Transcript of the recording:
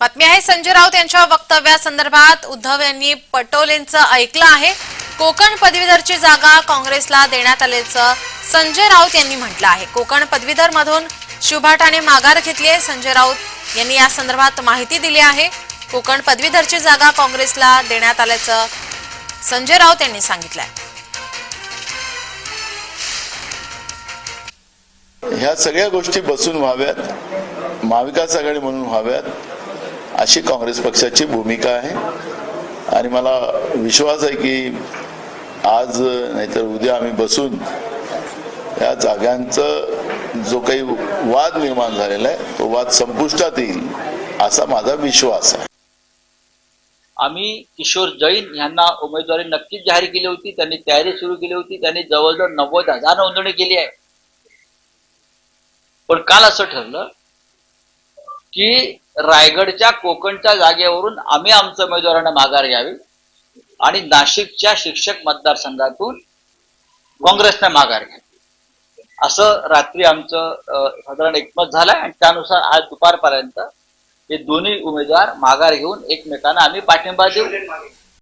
बातमी आहे संजय राऊत यांच्या वक्तव्यासंदर्भात उद्धव यांनी पटोलेंचं ऐकलं आहे. कोकण पदवीधरची जागा काँग्रेसला देण्यात आल्याचं संजय राऊत यांनी म्हटलं आहे. कोकण पदवीधर मधून शिवभाटाने माघार घेतली आहे संजय राऊत यांनी या संदर्भात माहिती दिली आहे. कोकण पदवीधरची जागा काँग्रेसला देण्यात आल्याचं संजय राऊत यांनी सांगितलंय ह्या सगळ्या गोष्टी बसून व्हाव्यात महाविकास आघाडी म्हणून व्हाव्यात अशी काँग्रेस पक्षाची भूमिका आहे. आणि मला विश्वास आहे की आज नाहीतर उद्या आम्ही बसून या जागांचं जो काही वाद निर्माण झालेला आहे तो वाद संपुष्टात येईल असा माझा विश्वास आहे. आम्ही किशोर जैन यांना उमेदवारी नक्कीच जाहीर केली होती. त्यांनी तयारी सुरू केली होती. त्यांनी जवळजवळ नव्वद हजार नोंदणी केली आहे. पण काल असं ठरलं की रायगडच्या कोकणच्या जागेवरून आम्ही आमच्या उमेदवारांना माघार घ्यावी आणि नाशिकच्या शिक्षक मतदारसंघातून काँग्रेसने माघार घ्यावी. असं रात्री आमचं साधारण एकमत झालंय आणि त्यानुसार आज दुपारपर्यंत हे दोन्ही उमेदवार माघार घेऊन एकमेकांना आम्ही पाठिंबा देऊ.